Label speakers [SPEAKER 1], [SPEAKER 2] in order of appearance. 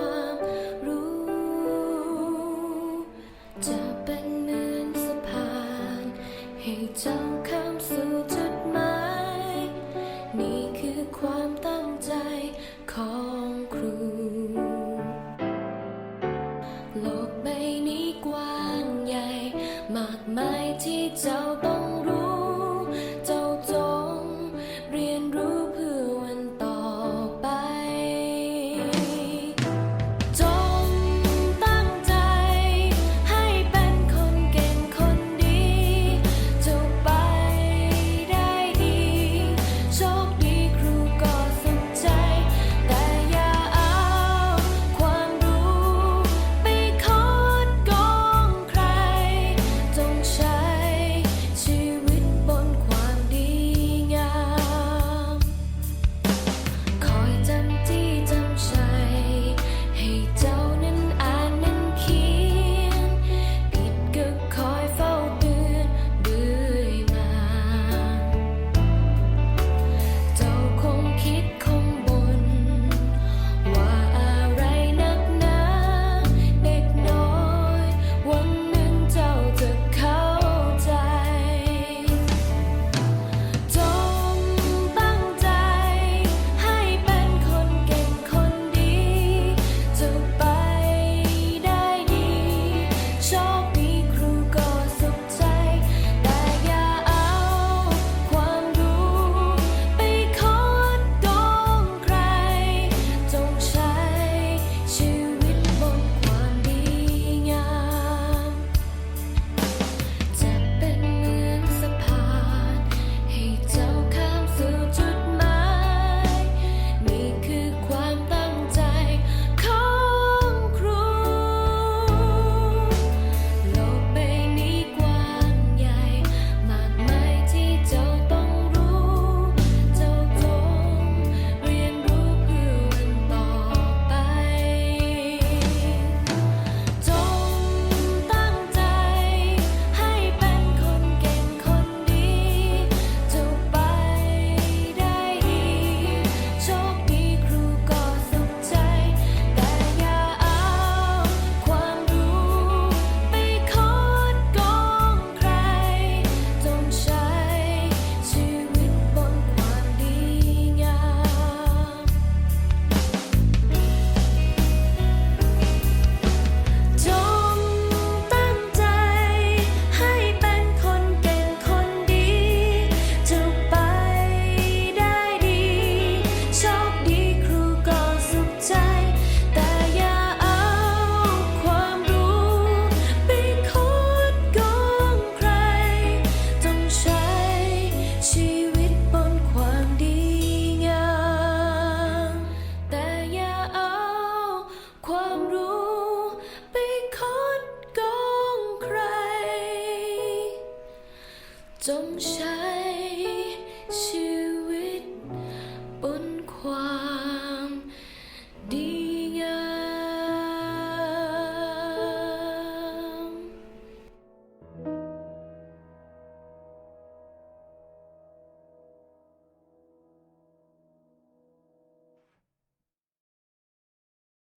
[SPEAKER 1] ม ข้ามสู่จุดหมาย นี่คือความตั้งใจของครู โลกใบนี้กว้างใหญ่ มากมายที่เจ้าต้อง จงใช้ชีวิต